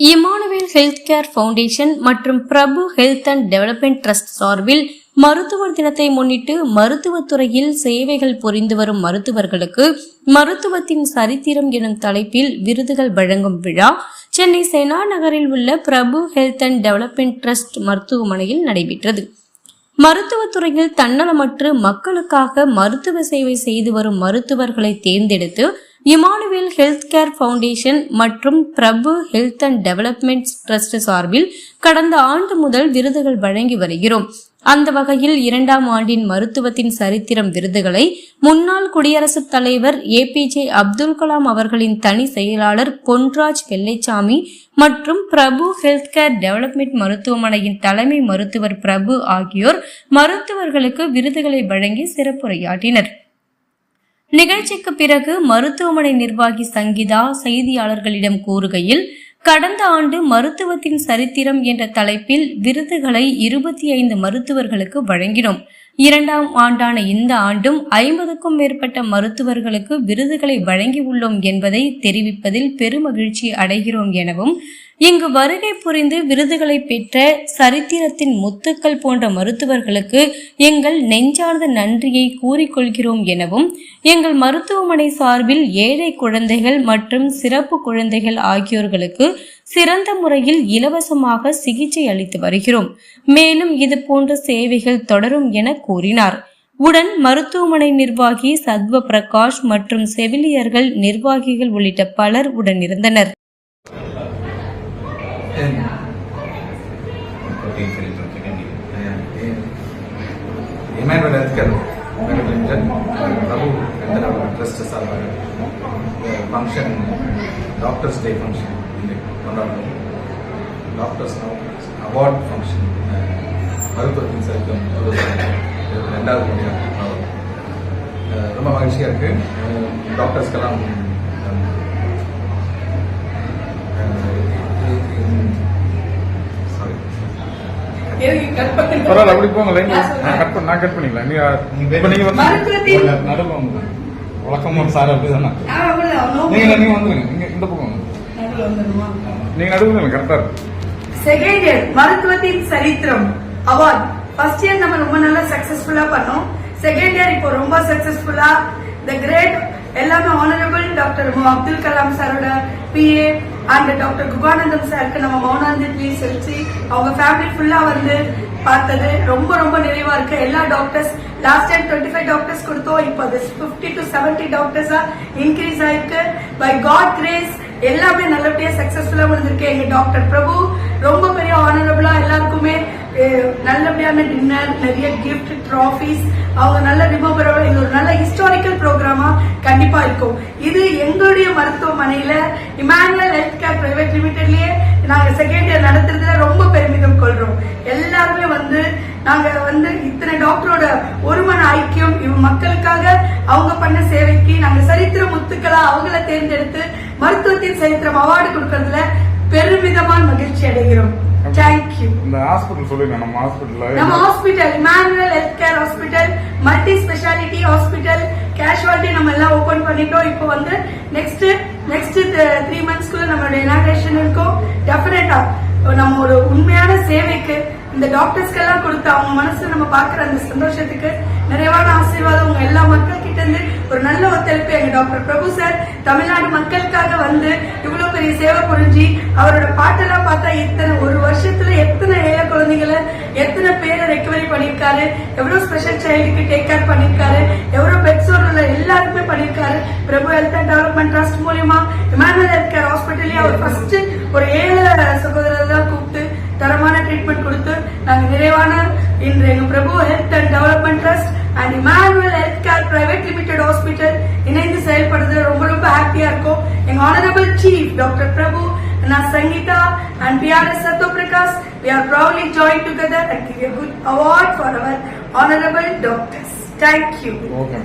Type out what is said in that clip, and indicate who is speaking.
Speaker 1: Emmanuel health care foundation மற்றும் Prabhu health and development trust சார்பில் மருத்துவர் தினத்தை முன்னிட்டு மருத்துவத்துறையில் சேவைகள் புரிந்து வரும் மருத்துவர்களுக்கு மருத்துவத்தின் சரித்திரம் எனும் தலைப்பில் விருதுகள் வழங்கும் விழா. சென்னை செனா நகரில் உள்ள Prabhu health and development trust மருத்துவமனையில் நடைபெற்றது. மருத்துவத்துறையில் தன்னலமற்று மக்களுக்காக மருத்துவ சேவை செய்து வரும் மருத்துவர்களை தேர்ந்தெடுத்து இமானுவேல் ஹெல்த் கேர் ஃபவுண்டேஷன் மற்றும் Prabhu health and development trust சார்பில் கடந்த ஆண்டு முதல் விருதுகள் வழங்கி வருகிறோம். அந்த வகையில் இரண்டாம் ஆண்டின் மருத்துவத்தின் சரித்திரம் விருதுகளை முன்னாள் குடியரசுத் தலைவர் ஏபிஜே அப்துல் கலாம் அவர்களின் தனி செயலாளர் பொன்ராஜ் வெள்ளைச்சாமி மற்றும் பிரபு ஹெல்த் கேர் டெவலப்மெண்ட் மருத்துவமனையின் தலைமை மருத்துவர் பிரபு ஆகியோர் மருத்துவர்களுக்கு விருதுகளை வழங்கி சிறப்புரையாற்றினர். நிகழ்ச்சிக்கு பிறகு மருத்துவமனை நிர்வாகி சங்கீதா செய்தியாளர்களிடம் கூறுகையில் கடந்த ஆண்டு மருத்துவத்தின் சரித்திரம் என்ற தலைப்பில் விருதுகளை இருபத்தி ஐந்து மருத்துவர்களுக்கு வழங்கினோம். இரண்டாம் ஆண்டான இந்த ஆண்டும் ஐம்பதுக்கும் மேற்பட்ட மருத்துவர்களுக்கு விருதுகளை வழங்கியுள்ளோம் என்பதை தெரிவிப்பதில் பெருமகிழ்ச்சி அடைகிறோம் எனவும் இங்கு வருகை புரிந்து விருதுகளை பெற்ற சரித்திரத்தின் முத்துக்கள் போன்ற மருத்துவர்களுக்கு எங்கள் நெஞ்சார்ந்த நன்றியை கூறிக்கொள்கிறோம் எனவும் எங்கள் மருத்துவமனை சார்பில் ஏழை குழந்தைகள் மற்றும் சிறப்பு குழந்தைகள் ஆகியோர்களுக்கு சிறந்த முறையில் இலவசமாக சிகிச்சை அளித்து வருகிறோம். மேலும் இது போன்ற சேவைகள் தொடரும் என கூறினார். உடன் மருத்துவமனை நிர்வாகி சத்வ பிரகாஷ் மற்றும் செவிலியர்கள் நிர்வாகிகள் உள்ளிட்ட பலர் உடனிருந்தனர்.
Speaker 2: And protein Emmanuel Healthcare Prabhu and our trust மருத்துவத்தின் சரித்திரம் ரெண்டாவது முறையாக ரொம்ப மகிழ்ச்சியாக இருக்கு அஹ் டாக்டர்ஸ்க்கெல்லாம்
Speaker 3: பரவாயில்ல அப்படி போங்க லைன் கட் பண்ண நான் கட் பண்ணிக்கலாம். நீங்க இப்ப நீங்க நடுவில் வந்து வழக்கமா சார் அப்படிதானே? நீங்க நீங்க வந்துருங்க. நீங்க இந்த பக்கம். நீங்க நடுவில் கரெக்டா இருக்கு.
Speaker 4: செகண்ட் இயர் மருத்துவத்தின் சரித்திரம் அவார்ட் ஃபர்ஸ்ட் இயர் நம்ம ரொம்ப நல்லா சக்சஸ்ஃபுல்லா பண்ணோம். செகண்ட் இயர் இப்போ ரொம்ப சக்சஸ்ஃபுல்லா த கிரேட் எல்லாமே ஆனரபிள் டாக்டர் அப்துல் கலாம் சாரோட பிஏ அண்ட் டாக்டர் குகானந்தம் சாருக்கு நம்ம மௌனாஞ்சலி செலுத்தி அவங்க ஃபேமிலி ஃபுல்லா வந்து பார்த்தது. ரொம்ப ரொம்ப நிறைவா இருக்கு. எல்லா doctors last time twenty five doctors கொடுத்தோம். இப்போ அது ஃபிஃப்டி டு செவன்டி டாக்டர்ஸா இன்க்ரீஸ் ஆயிருக்கு. பை காட் கிரேஸ் எல்லாமே நல்லபடியா சக்சஸ்ஃபுல்லா முடிஞ்சிருக்கு. எங்க டாக்டர் பிரபு ரொம்ப பெரிய ஆனரபிளா எல்லாருக்குமே நல்லபடியான டின்னர் நிறைய கிஃப்ட் ட்ராஃபிஸ் அவங்க நல்ல ரிமம்பரபிள் இது ஒரு நல்ல ஹிஸ்டாரிக்கல் ப்ரோக்ராமா கண்டிப்பா இருக்கும். இது எங்களுடைய மருத்துவமனையில இமானுவல் ஹெல்த் கேர் பிரைவேட் லிமிடெட்லயே நாங்க செகண்ட் இயர் நடத்துறதுல ரொம்ப பெருமிதம் கொள்றோம். எல்லாருமே வந்து நாங்க வந்து இத்தனை டாக்டரோட ஒருமன ஐக்கியம் இவங்க மக்களுக்காக அவங்க பண்ண சேவைக்கு நாங்க சரித்திர முத்துக்களா அவங்கள தேர்ந்தெடுத்து மருத்துவத்தின் சரித்திரம் அவார்டு கொடுக்கறதுல பெருமிதமான மகிழ்ச்சி அடைகிறோம். தேங்க்யூ
Speaker 3: இந்த சொல்லுங்க நம்ம ஹாஸ்பிட்டல்ல
Speaker 4: நம்ம hospital Emmanuel health care hospital multi speciality hospital casualty நம்ம எல்லாம் ஓபன் பண்ணிட்டோம். இப்போ வந்து நெக்ஸ்ட் நெக்ஸ்ட் த்ரீ மந்த்ஸ்க்குள்ள நம்மளோட இனாகிரேஷன் இருக்கும். டெஃபினட்டா நம்ம ஒரு உண்மையான சேவைக்கு இந்த டாக்டர்ஸ்க்கு எல்லாம் கொடுத்து அவங்க மனசுல நம்ம பாக்குற அந்த சந்தோஷத்துக்கு நிறைவான ஆசீர்வாதம் உங்க எல்லா மக்கள் கிட்ட இருந்து ஒரு நல்ல ஒத்துழைப்பு எங்க டாக்டர் பிரபு சார் தமிழ்நாடு மக்களுக்காக வந்து இவ்வளவு பெரிய சேவை புரிஞ்சு அவரோட பாட்டெல்லாம் பார்த்தா எத்தனை ஒரு வருஷத்துல எத்தனை ஏழை குழந்தைகளை எத்தனை பேரை ரெக்கவரி பண்ணிருக்காரு எவ்வளவு ஸ்பெஷல் சைல்டுக்கு டேக் கேர் பண்ணிருக்காரு எவ்வளவு பெட்ஸோட எல்லாருக்குமே பண்ணிருக்காரு Prabhu health and development trust மூலியமா இமானுவல் ஹெல்த் கேர் ஹாஸ்பிட்டல்லே அவர் ஃபர்ஸ்ட் ஒரு ஏழை சகோதரர் தான் கூப்பிட்டு தரமான ட்ரீட்மெண்ட் கொடுத்து நாங்க நிறைவான இன்று எங்க Prabhu health and development trust Honorable Chief Dr. Prabhu and Sangita and PRS Satyaprakash, we are proudly joined together and give a good award for our honorable doctors. Thank you.
Speaker 3: Okay.